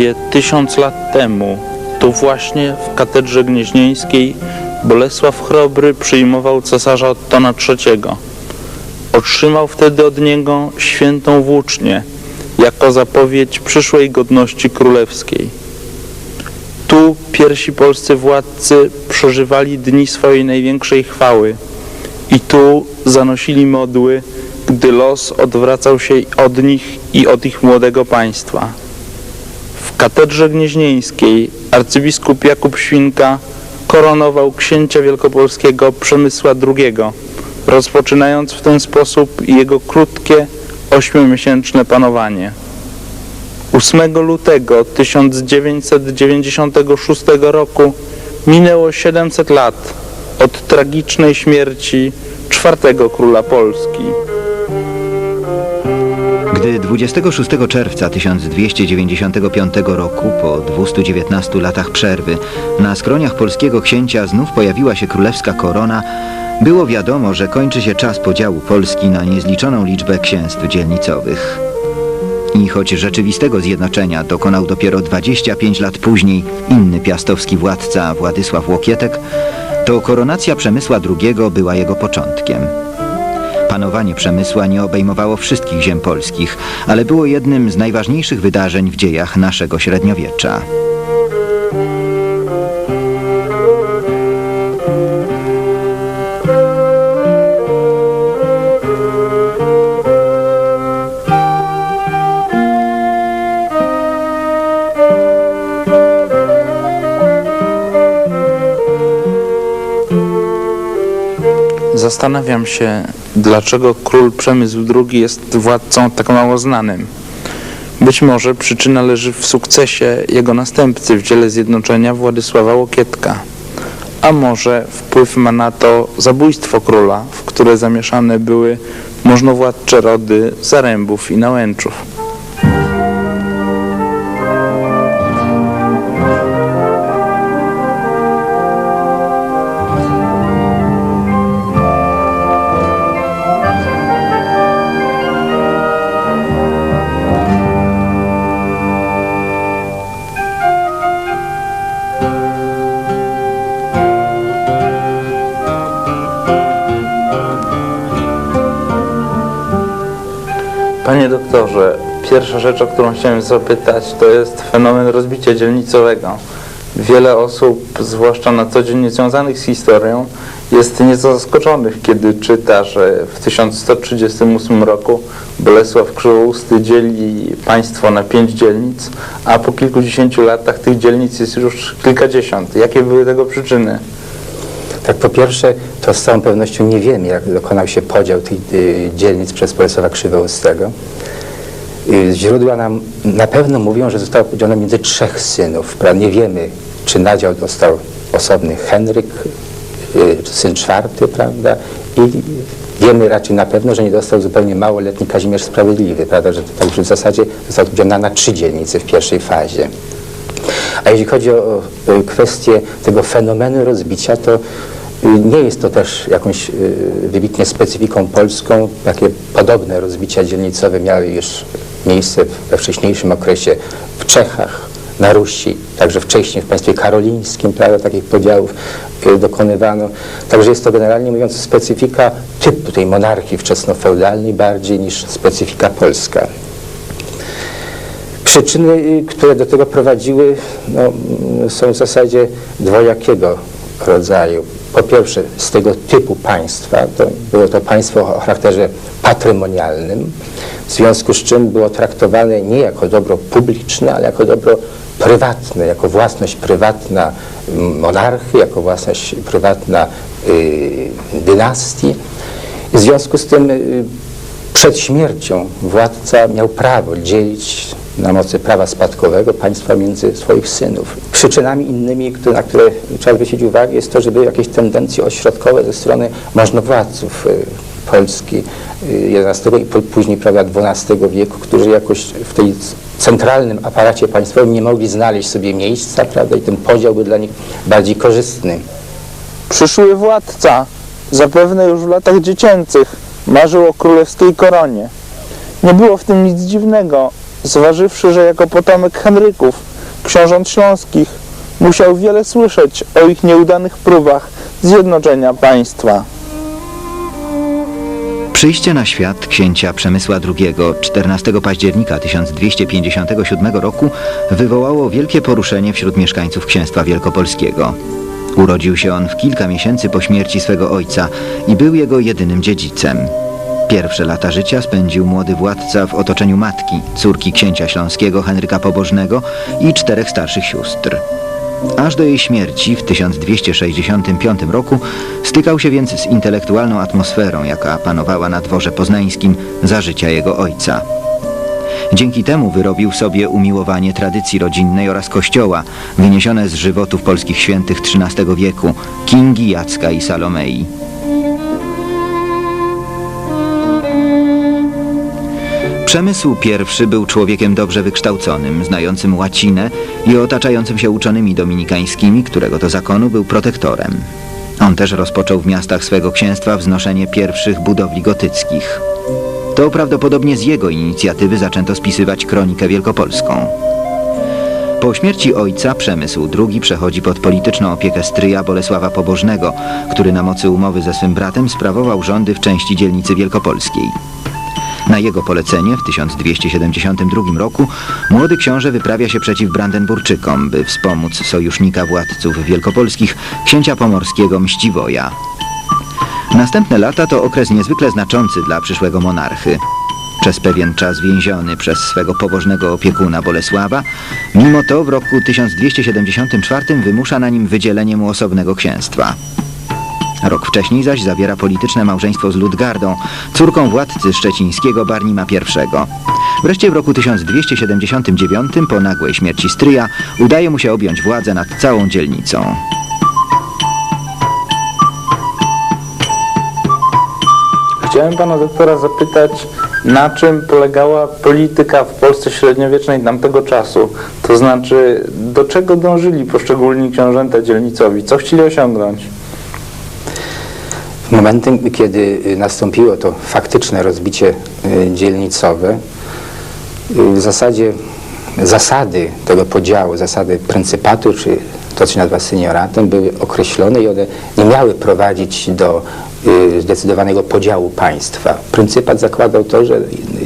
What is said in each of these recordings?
Prawie tysiąc lat temu, tu właśnie w katedrze gnieźnieńskiej, Bolesław Chrobry przyjmował cesarza Ottona III. Otrzymał wtedy od niego świętą włócznię, jako zapowiedź przyszłej godności królewskiej. Tu pierwsi polscy władcy przeżywali dni swojej największej chwały i tu zanosili modły, gdy los odwracał się od nich i od ich młodego państwa. Katedrze gnieźnieńskiej arcybiskup Jakub Świnka koronował księcia wielkopolskiego Przemysła II, rozpoczynając w ten sposób jego krótkie, ośmiomiesięczne panowanie. 8 lutego 1996 roku minęło 700 lat od tragicznej śmierci czwartego króla Polski. Gdy 26 czerwca 1295 roku, po 219 latach przerwy, na skroniach polskiego księcia znów pojawiła się królewska korona, było wiadomo, że kończy się czas podziału Polski na niezliczoną liczbę księstw dzielnicowych. I choć rzeczywistego zjednoczenia dokonał dopiero 25 lat później inny piastowski władca Władysław Łokietek, to koronacja Przemysła II była jego początkiem. Panowanie Przemysła nie obejmowało wszystkich ziem polskich, ale było jednym z najważniejszych wydarzeń w dziejach naszego średniowiecza. Zastanawiam się, dlaczego król Przemysł II jest władcą tak mało znanym. Być może przyczyna leży w sukcesie jego następcy w dziele zjednoczenia Władysława Łokietka. A może wpływ ma na to zabójstwo króla, w które zamieszane były możnowładcze rody Zarębów i Nałęczów. Panie doktorze, pierwsza rzecz, o którą chciałem zapytać, to jest fenomen rozbicia dzielnicowego. Wiele osób, zwłaszcza na co dzień niezwiązanych z historią, jest nieco zaskoczonych, kiedy czyta, że w 1138 roku Bolesław Krzywousty dzieli państwo na pięć dzielnic, a po kilkudziesięciu latach tych dzielnic jest już kilkadziesiąt. Jakie były tego przyczyny? Tak, po pierwsze, to z całą pewnością nie wiemy, jak dokonał się podział tych y, dzielnic przez Bolesława Krzywoustego. Y, źródła nam na pewno mówią, że zostało podzielone między trzech synów. Nie wiemy, czy nadział dostał osobny Henryk, y, syn czwarty, prawda? I wiemy raczej na pewno, że nie dostał zupełnie małoletni Kazimierz Sprawiedliwy, prawda? Że także w zasadzie został podzielona na trzy dzielnice w pierwszej fazie. A jeśli chodzi o, kwestię tego fenomenu rozbicia, to y, nie jest to też jakąś y, wybitnie specyfiką polską. Takie podobne rozbicia dzielnicowe miały już miejsce we wcześniejszym okresie w Czechach, na Rusi, także wcześniej w państwie karolińskim, prawda, takich podziałów y, dokonywano. Także jest to generalnie mówiąc specyfika typu tej monarchii wczesnofeudalnej bardziej niż specyfika polska. Przyczyny, y, które do tego prowadziły, no, mm, są w zasadzie dwojakiego rodzaju. Po pierwsze, z tego typu państwa, to było to państwo o charakterze patrymonialnym, w związku z czym było traktowane nie jako dobro publiczne, ale jako dobro prywatne, jako własność prywatna mm, monarchii, jako własność prywatna y, dynastii. W związku z tym y, przed śmiercią władca miał prawo dzielić na mocy prawa spadkowego państwa między swoich synów. Przyczynami innymi, na które trzeba zwrócić uwagę, jest to, że były jakieś tendencje ośrodkowe ze strony możnowładców y, Polski y, XI i po- później prawda, XII wieku, którzy jakoś w tej centralnym aparacie państwowym nie mogli znaleźć sobie miejsca, prawda, i ten podział był dla nich bardziej korzystny. Przyszły władca, zapewne już w latach dziecięcych, marzył o królewskiej koronie. Nie było w tym nic dziwnego, zważywszy, że jako potomek Henryków, książąt śląskich, musiał wiele słyszeć o ich nieudanych próbach zjednoczenia państwa. Przyjście na świat księcia Przemysła II 14 października 1257 roku wywołało wielkie poruszenie wśród mieszkańców księstwa wielkopolskiego. Urodził się on w kilka miesięcy po śmierci swego ojca i był jego jedynym dziedzicem. Pierwsze lata życia spędził młody władca w otoczeniu matki, córki księcia śląskiego Henryka Pobożnego i czterech starszych sióstr. Aż do jej śmierci w 1265 roku stykał się więc z intelektualną atmosferą, jaka panowała na dworze poznańskim za życia jego ojca. Dzięki temu wyrobił sobie umiłowanie tradycji rodzinnej oraz kościoła, wyniesione z żywotów polskich świętych XIII wieku, Kingi, Jacka i Salomei. Przemysł I był człowiekiem dobrze wykształconym, znającym łacinę i otaczającym się uczonymi dominikańskimi, którego to zakonu był protektorem. On też rozpoczął w miastach swego księstwa wznoszenie pierwszych budowli gotyckich. To prawdopodobnie z jego inicjatywy zaczęto spisywać kronikę wielkopolską. Po śmierci ojca Przemysł II przechodzi pod polityczną opiekę stryja Bolesława Pobożnego, który na mocy umowy ze swym bratem sprawował rządy w części dzielnicy wielkopolskiej. Na jego polecenie w 1272 roku młody książę wyprawia się przeciw Brandenburczykom, by wspomóc sojusznika władców wielkopolskich, księcia pomorskiego Mściwoja. Następne lata to okres niezwykle znaczący dla przyszłego monarchy. Przez pewien czas więziony przez swego pobożnego opiekuna Bolesława, mimo to w roku 1274 wymusza na nim wydzielenie mu osobnego księstwa. Rok wcześniej zaś zawiera polityczne małżeństwo z Ludgardą, córką władcy szczecińskiego Barnima I. Wreszcie w roku 1279 po nagłej śmierci stryja udaje mu się objąć władzę nad całą dzielnicą. Chciałem pana doktora zapytać, na czym polegała polityka w Polsce średniowiecznej tamtego czasu? To znaczy, do czego dążyli poszczególni książęta dzielnicowi? Co chcieli osiągnąć? Momentem, kiedy y, nastąpiło to faktyczne rozbicie y, dzielnicowe, y, w zasadzie zasady tego podziału, zasady pryncypatu, czy to, co się nazywa senioratem, były określone i one nie miały prowadzić do zdecydowanego podziału państwa. Pryncypat zakładał to, że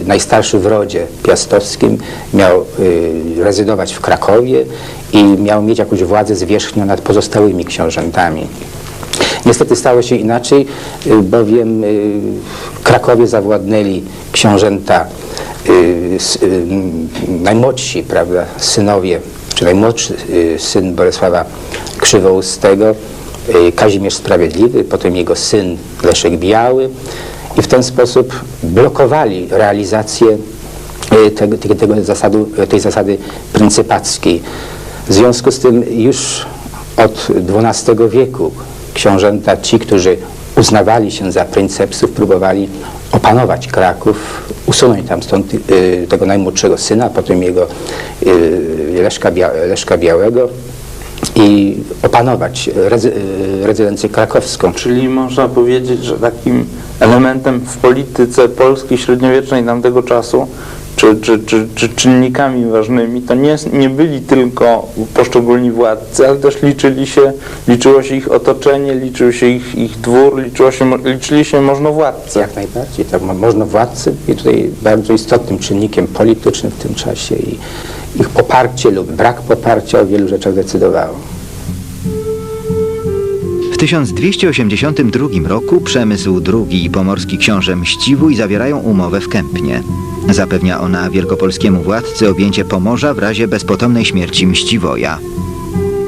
najstarszy w rodzie piastowskim miał rezydować w Krakowie i miał mieć jakąś władzę zwierzchnią nad pozostałymi książętami. Niestety stało się inaczej, y, bowiem y, Krakowie zawładnęli książęta y, najmłodsi, prawda, synowie, czy najmłodszy syn Bolesława Krzywoustego, Kazimierz Sprawiedliwy, potem jego syn Leszek Biały i w ten sposób blokowali realizację tego, tego, tego zasadu, tej zasady pryncypackiej. W związku z tym już od XII wieku książęta, ci, którzy uznawali się za pryncepsów, próbowali opanować Kraków, usunąć tam stąd y, tego najmłodszego syna, potem jego y, Leszka, Bia Leszka Białego i opanować rezy rezydencję krakowską. Czyli można powiedzieć, że takim elementem w polityce polskiej średniowiecznej tamtego czasu, czy, czy, czy, czy czynnikami ważnymi, to nie, nie byli tylko poszczególni władcy, ale też liczyli się, liczyło się ich otoczenie, liczył się ich, ich dwór, liczyło się, liczyli się możnowładcy. Jak najbardziej, tak, mo- można władcy i tutaj bardzo istotnym czynnikiem politycznym w tym czasie i ich poparcie lub brak poparcia o wielu rzeczach decydowało. W 1282 roku Przemysł II i pomorski książę Mściwój zawierają umowę w Kępnie. Zapewnia ona wielkopolskiemu władcy objęcie Pomorza w razie bezpotomnej śmierci Mściwoja.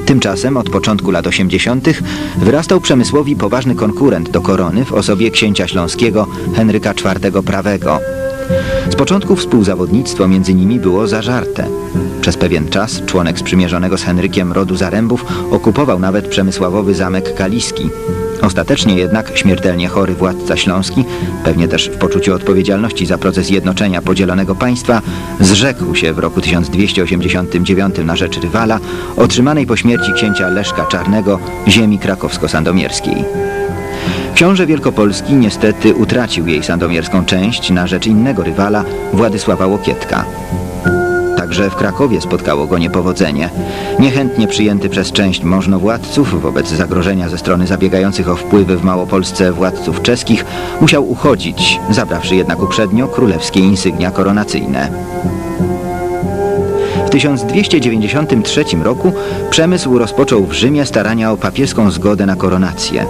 Tymczasem od początku lat 80. wyrastał Przemysłowi poważny konkurent do korony w osobie księcia śląskiego Henryka IV Prawego. Z początku współzawodnictwo między nimi było zażarte. Przez pewien czas członek sprzymierzonego z Henrykiem rodu Zarębów okupował nawet przemysławowy zamek Kaliski. Ostatecznie jednak śmiertelnie chory władca śląski, pewnie też w poczuciu odpowiedzialności za proces jednoczenia podzielonego państwa, zrzekł się w roku 1289 na rzecz rywala otrzymanej po śmierci księcia Leszka Czarnego ziemi krakowsko-sandomierskiej. Książę Wielkopolski niestety utracił jej sandomierską część na rzecz innego rywala, Władysława Łokietka. Także w Krakowie spotkało go niepowodzenie. Niechętnie przyjęty przez część możnowładców wobec zagrożenia ze strony zabiegających o wpływy w Małopolsce władców czeskich musiał uchodzić, zabrawszy jednak uprzednio królewskie insygnia koronacyjne. W 1293 roku Przemysł rozpoczął w Rzymie starania o papieską zgodę na koronację.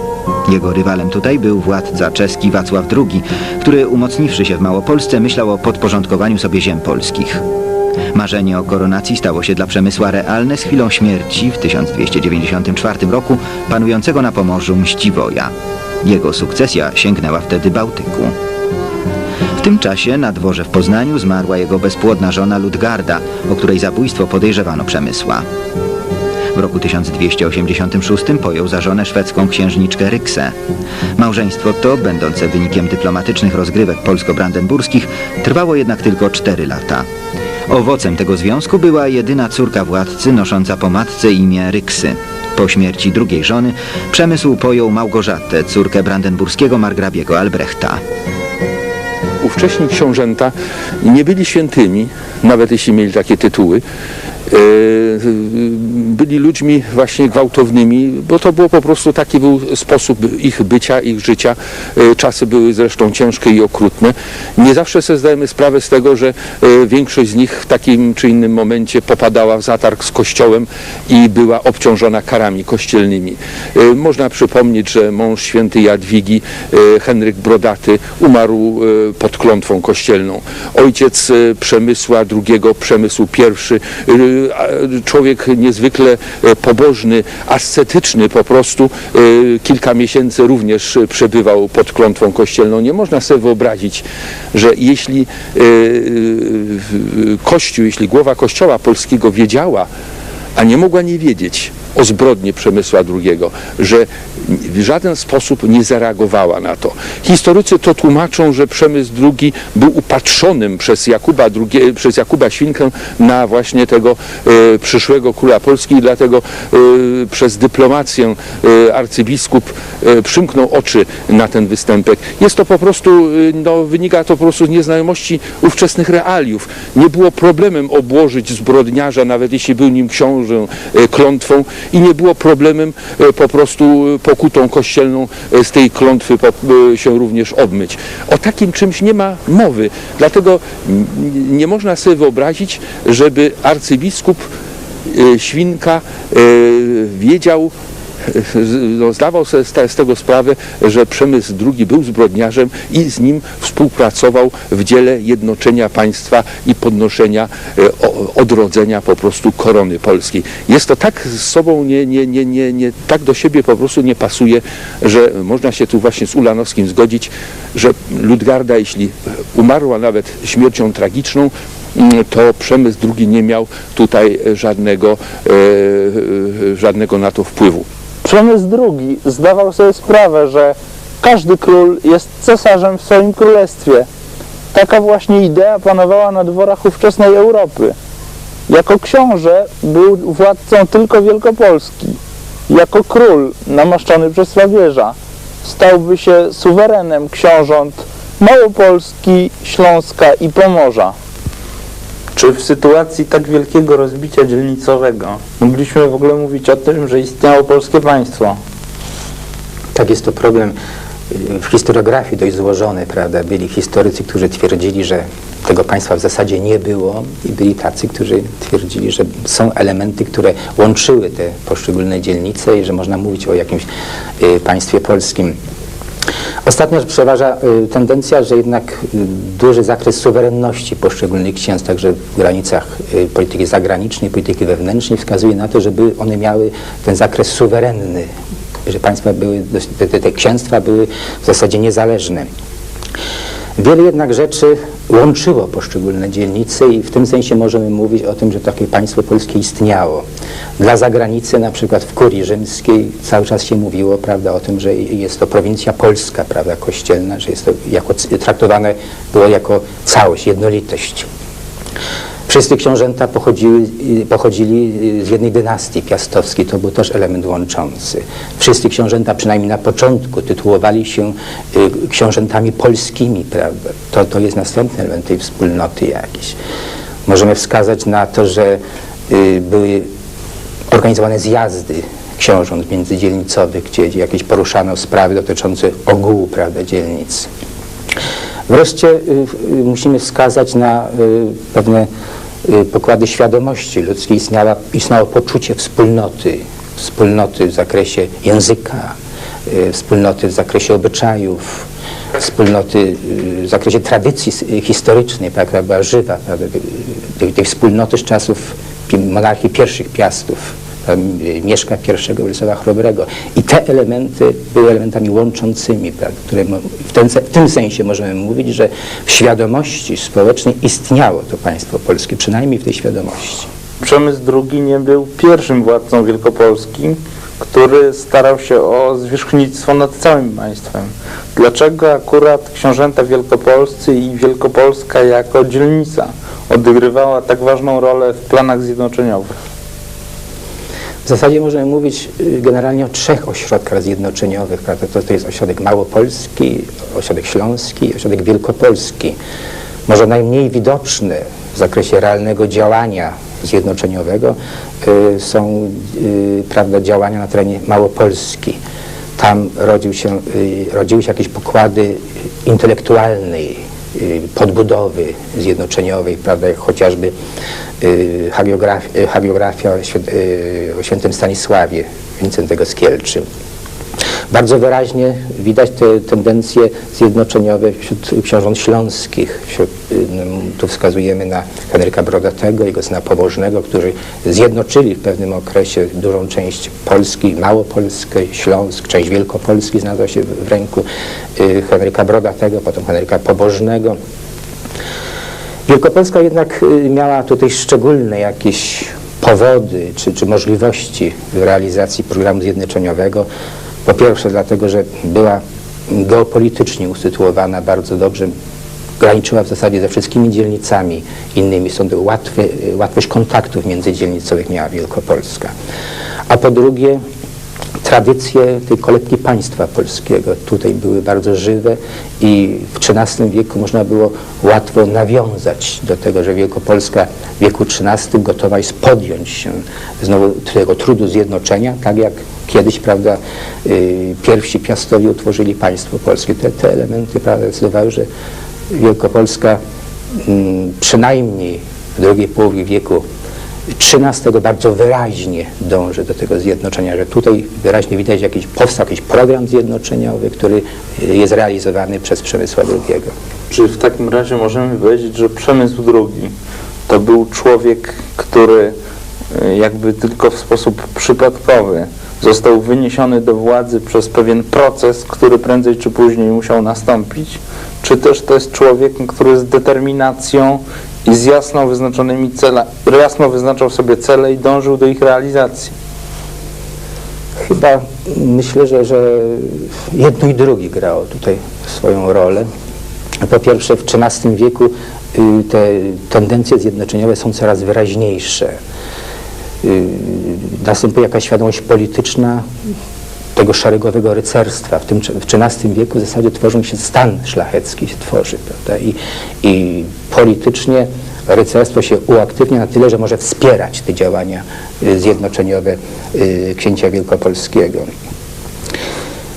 Jego rywalem tutaj był władca czeski Wacław II, który umocniwszy się w Małopolsce myślał o podporządkowaniu sobie ziem polskich. Marzenie o koronacji stało się dla Przemysła realne z chwilą śmierci w 1294 roku panującego na Pomorzu Mściwoja. Jego sukcesja sięgnęła wtedy Bałtyku. W tym czasie na dworze w Poznaniu zmarła jego bezpłodna żona Ludgarda, o której zabójstwo podejrzewano Przemysła. W roku 1286 pojął za żonę szwedzką księżniczkę Ryksę. Małżeństwo to, będące wynikiem dyplomatycznych rozgrywek polsko-brandenburskich, trwało jednak tylko cztery lata. Owocem tego związku była jedyna córka władcy nosząca po matce imię Ryksy. Po śmierci drugiej żony Przemysł pojął Małgorzatę, córkę brandenburskiego margrabiego Albrechta. ówcześni książęta nie byli świętymi, nawet jeśli mieli takie tytuły. E, Byli ludźmi właśnie gwałtownymi, bo to było po prostu taki był sposób ich bycia, ich życia. E, Czasy były zresztą ciężkie i okrutne. Nie zawsze sobie zdajemy sprawę z tego, że e, większość z nich w takim czy innym momencie popadała w zatarg z kościołem i była obciążona karami kościelnymi. Można przypomnieć, że mąż świętej Jadwigi, Henryk Brodaty, umarł pod klątwą kościelną. Ojciec Przemysła II, Przemysł I, człowiek niezwykle e, pobożny, ascetyczny po prostu, e, kilka miesięcy również przebywał pod klątwą kościelną. Nie można sobie wyobrazić, że jeśli e, Kościół, jeśli głowa Kościoła Polskiego wiedziała, a nie mogła nie wiedzieć o zbrodni Przemysła II, że w żaden sposób nie zareagowała na to. Historycy to tłumaczą, że Przemysł II był upatrzonym przez Jakuba, II, przez Jakuba Świnkę na właśnie tego e, przyszłego króla Polski i dlatego e, przez dyplomację e, arcybiskup e, przymknął oczy na ten występek. Jest to po prostu, no, wynika to po prostu z nieznajomości ówczesnych realiów. Nie było problemem obłożyć zbrodniarza, nawet jeśli był nim książę, klątwą i nie było problemem e, po prostu e, pokutą kościelną e, z tej klątwy się również obmyć. O takim czymś nie ma mowy. Dlatego nie można sobie wyobrazić, żeby arcybiskup Świnka wiedział, no, zdawał sobie z, te- z tego sprawę, że Przemysł II był zbrodniarzem i z nim współpracował w dziele jednoczenia państwa i podnoszenia, e, odrodzenia po prostu korony polskiej. Jest to tak z sobą, nie, nie, nie, nie, nie, tak do siebie po prostu nie pasuje, że można się tu właśnie z Ulanowskim zgodzić, że Ludgarda, jeśli umarła nawet śmiercią tragiczną, mm, to Przemysł II nie miał tutaj żadnego, e, e, żadnego na to wpływu. Przemysł II zdawał sobie sprawę, że każdy król jest cesarzem w swoim królestwie. Taka właśnie idea panowała na dworach ówczesnej Europy. Jako książę był władcą tylko Wielkopolski. Jako król namaszczony przez Sławierza stałby się suwerenem książąt Małopolski, Śląska i Pomorza. Czy w sytuacji tak wielkiego rozbicia dzielnicowego mogliśmy w ogóle mówić o tym, że istniało polskie państwo? Tak jest to problem y, w historiografii dość złożony, prawda? Byli historycy, którzy twierdzili, że tego państwa w zasadzie nie było i byli tacy, którzy twierdzili, że są elementy, które łączyły te poszczególne dzielnice i że można mówić o jakimś y, państwie polskim. Ostatnio przeważa y, tendencja, że jednak y, duży zakres suwerenności poszczególnych księstw, także w granicach y, polityki zagranicznej, polityki wewnętrznej wskazuje na to, żeby one miały ten zakres suwerenny, że państwa były, te, te księstwa były w zasadzie niezależne. Wiele jednak rzeczy łączyło poszczególne dzielnice i w tym sensie możemy mówić o tym, że takie państwo polskie istniało. Dla zagranicy, na przykład w kurii rzymskiej, cały czas się mówiło prawda, o tym, że jest to prowincja polska, prawda, kościelna, że jest to jako, traktowane było jako całość, jednolitość. Wszyscy książęta pochodzili, pochodzili z jednej dynastii piastowskiej, to był też element łączący. Wszyscy książęta, przynajmniej na początku, tytułowali się y, książętami polskimi, prawda? To, to jest następny element tej wspólnoty jakiś. Możemy wskazać na to, że y, były organizowane zjazdy książąt międzydzielnicowych, gdzie, jakieś poruszano sprawy dotyczące ogółu prawda, dzielnic. Wreszcie y, y, musimy wskazać na y, pewne y, pokłady świadomości ludzkiej. Istniała, istniało poczucie wspólnoty, wspólnoty w zakresie języka, y, wspólnoty w zakresie obyczajów, wspólnoty y, w zakresie tradycji y, historycznej, która była żywa, y, tej, wspólnoty z czasów monarchii pierwszych piastów, y, Mieszka I Bolesława Chrobrego. I te elementy były elementami łączącymi, prawda, które w, ten, w tym sensie możemy mówić, że w świadomości społecznej istniało to państwo polskie, przynajmniej w tej świadomości. Przemysł II nie był pierwszym władcą wielkopolskim, który starał się o zwierzchnictwo nad całym państwem. Dlaczego akurat książęta wielkopolscy i Wielkopolska jako dzielnica odgrywała tak ważną rolę w planach zjednoczeniowych? W zasadzie możemy mówić y, generalnie o trzech ośrodkach zjednoczeniowych. To, to jest ośrodek małopolski, ośrodek śląski i ośrodek wielkopolski. Może najmniej widoczny w zakresie realnego działania zjednoczeniowego y, są y, prawda, działania na terenie Małopolski. Tam rodził się, y, rodziły się jakieś pokłady intelektualnej podbudowy zjednoczeniowej, prawda, jak chociażby y, y, hagiografia y, o świętym Stanisławie Wincentego Skielczy. Bardzo wyraźnie widać te tendencje zjednoczeniowe wśród książąt śląskich. Wśród, tu wskazujemy na Henryka Brodatego, jego syna pobożnego, którzy zjednoczyli w pewnym okresie dużą część Polski, Małopolskę, Śląsk, część Wielkopolski znalazła się w ręku y, Henryka Brodatego, potem Henryka Pobożnego. Wielkopolska jednak y, miała tutaj szczególne jakieś powody czy, czy możliwości realizacji programu zjednoczeniowego. Po pierwsze dlatego, że była geopolitycznie usytuowana bardzo dobrze, graniczyła w zasadzie ze wszystkimi dzielnicami innymi, stąd łatwy, łatwość kontaktów międzydzielnicowych miała Wielkopolska. A po drugie tradycje tej kolebki państwa polskiego tutaj były bardzo żywe i w XIII wieku można było łatwo nawiązać do tego, że Wielkopolska w wieku XIII gotowa jest podjąć się znowu tego trudu zjednoczenia, tak jak kiedyś, prawda, y, pierwsi piastowie utworzyli państwo polskie. Te, te elementy, prawda, decydowały, że Wielkopolska mm, przynajmniej w drugiej połowie wieku XIII bardzo wyraźnie dąży do tego zjednoczenia, że tutaj wyraźnie widać jakiś, powstał jakiś program zjednoczeniowy, który y, jest realizowany przez Przemysła II. Czy w takim razie możemy powiedzieć, że Przemysł II to był człowiek, który y, jakby tylko w sposób przypadkowy został wyniesiony do władzy przez pewien proces, który prędzej czy później musiał nastąpić? Czy też to jest człowiek, który z determinacją i z jasno wyznaczonymi celami, jasno wyznaczał sobie cele i dążył do ich realizacji? Chyba myślę, że, że jedno i drugi grało tutaj swoją rolę. Po pierwsze w XIII wieku y, te tendencje zjednoczeniowe są coraz wyraźniejsze. Y, Następuje jakaś świadomość polityczna tego szeregowego rycerstwa. W, tym, w XIII wieku w zasadzie tworzą się stan szlachecki, się tworzy, prawda? I, I politycznie rycerstwo się uaktywnia na tyle, że może wspierać te działania y, zjednoczeniowe y, księcia wielkopolskiego.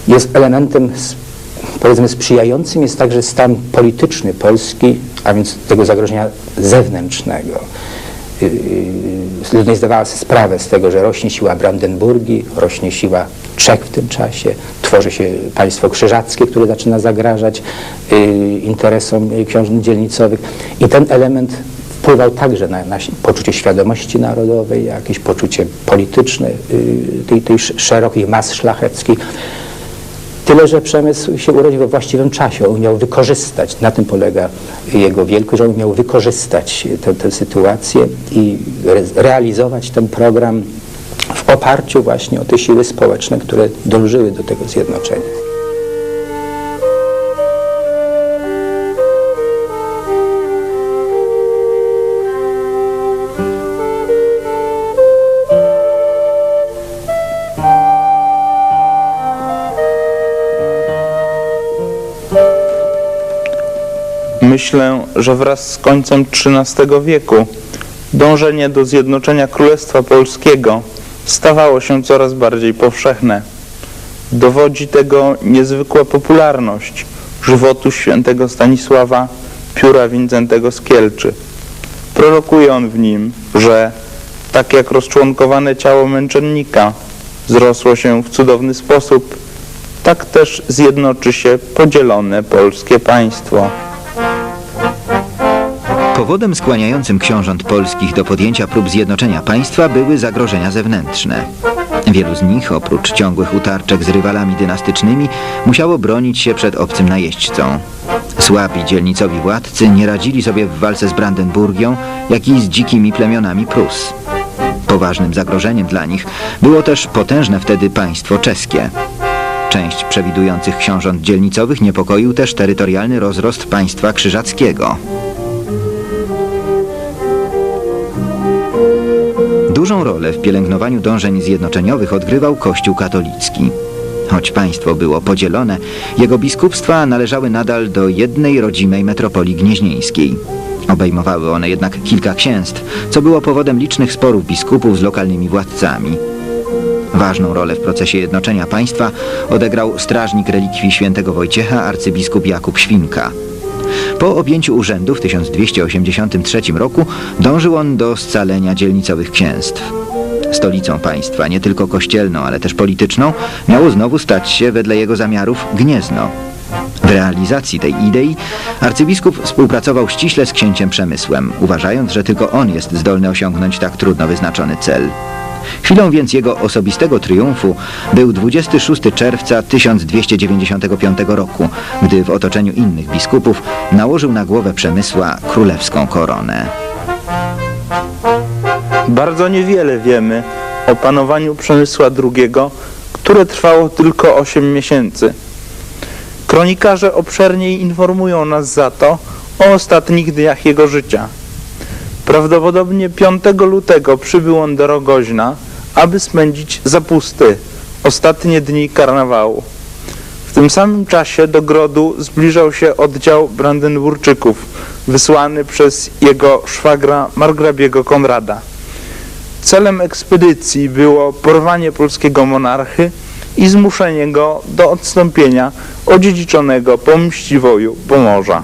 Jest elementem, powiedzmy, sprzyjającym jest także stan polityczny Polski, a więc tego zagrożenia zewnętrznego. Y, y, Ludność zdawała sobie sprawę z tego, że rośnie siła Brandenburgii, rośnie siła Czech w tym czasie, tworzy się państwo krzyżackie, które zaczyna zagrażać y, interesom książąt dzielnicowych i ten element wpływał także na, na poczucie świadomości narodowej, jakieś poczucie polityczne tej, tej sz- szerokich mas szlacheckich. Tyle, że przemysł się urodził we właściwym czasie. On umiał wykorzystać, na tym polega jego wielkość, że on umiał wykorzystać tę, tę sytuację i re, realizować ten program w oparciu właśnie o te siły społeczne, które dążyły do tego zjednoczenia. Myślę, że wraz z końcem XIII wieku dążenie do zjednoczenia Królestwa Polskiego stawało się coraz bardziej powszechne. Dowodzi tego niezwykła popularność żywotu świętego Stanisława, pióra Wincentego z Kielczy. Prorokuje on w nim, że tak jak rozczłonkowane ciało męczennika zrosło się w cudowny sposób, tak też zjednoczy się podzielone polskie państwo. Powodem skłaniającym książąt polskich do podjęcia prób zjednoczenia państwa były zagrożenia zewnętrzne. Wielu z nich, oprócz ciągłych utarczek z rywalami dynastycznymi, musiało bronić się przed obcym najeźdźcą. Słabi dzielnicowi władcy nie radzili sobie w walce z Brandenburgią, jak i z dzikimi plemionami Prus. Poważnym zagrożeniem dla nich było też potężne wtedy państwo czeskie. Część przewidujących książąt dzielnicowych niepokoił też terytorialny rozrost państwa krzyżackiego. Dużą rolę w pielęgnowaniu dążeń zjednoczeniowych odgrywał Kościół katolicki. Choć państwo było podzielone, jego biskupstwa należały nadal do jednej rodzimej metropolii gnieźnieńskiej. Obejmowały one jednak kilka księstw, co było powodem licznych sporów biskupów z lokalnymi władcami. Ważną rolę w procesie jednoczenia państwa odegrał strażnik relikwii świętego Wojciecha arcybiskup Jakub Świnka. Po objęciu urzędu w 1283 roku dążył on do scalenia dzielnicowych księstw. Stolicą państwa, nie tylko kościelną, ale też polityczną, miało znowu stać się wedle jego zamiarów Gniezno. W realizacji tej idei arcybiskup współpracował ściśle z księciem Przemysłem, uważając, że tylko on jest zdolny osiągnąć tak trudno wyznaczony cel. Chwilą więc jego osobistego triumfu był 26 czerwca 1295 roku, gdy w otoczeniu innych biskupów nałożył na głowę Przemysła królewską koronę. Bardzo niewiele wiemy o panowaniu Przemysła II, które trwało tylko 8 miesięcy. Kronikarze obszerniej informują nas za to o ostatnich dniach jego życia. Prawdopodobnie 5 lutego przybył on do Rogoźna, aby spędzić zapusty, ostatnie dni karnawału. W tym samym czasie do Grodu zbliżał się oddział Brandenburczyków, wysłany przez jego szwagra margrabiego Konrada. Celem ekspedycji było porwanie polskiego monarchy i zmuszenie go do odstąpienia odziedziczonego po mściwoju Pomorza.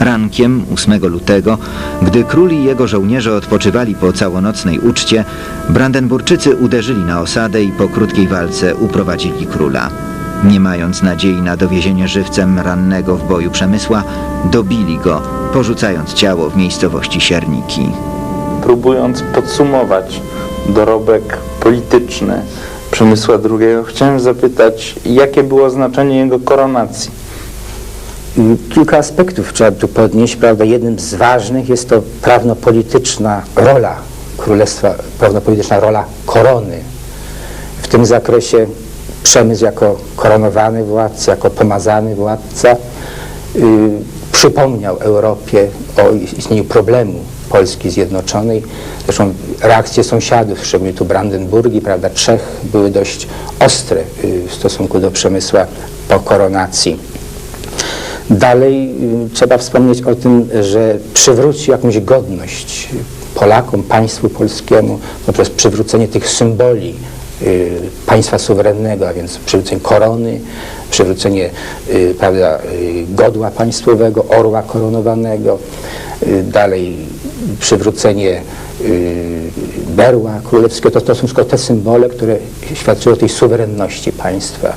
Rankiem 8 lutego, gdy król i jego żołnierze odpoczywali po całonocnej uczcie, Brandenburczycy uderzyli na osadę i po krótkiej walce uprowadzili króla. Nie mając nadziei na dowiezienie żywcem rannego w boju Przemysła, dobili go, porzucając ciało w miejscowości Sierniki. Próbując podsumować dorobek polityczny Przemysła II, chciałem zapytać, jakie było znaczenie jego koronacji? Kilka aspektów trzeba tu podnieść, prawda? Jednym z ważnych jest to prawno-polityczna rola królestwa, prawno-polityczna rola korony. W tym zakresie Przemysł jako koronowany władca, jako pomazany władca y, przypomniał Europie o istnieniu problemu Polski Zjednoczonej. Zresztą reakcje sąsiadów, szczególnie tu Brandenburgii, prawda, Czech, były dość ostre y, w stosunku do Przemysła po koronacji. Dalej y, trzeba wspomnieć o tym, że przywrócił jakąś godność Polakom, państwu polskiemu poprzez przywrócenie tych symboli y, państwa suwerennego, a więc przywrócenie korony, przywrócenie y, prawda, godła państwowego, orła koronowanego, dalej przywrócenie berła królewskiego. To, to są wszystko te symbole, które świadczyły o tej suwerenności państwa.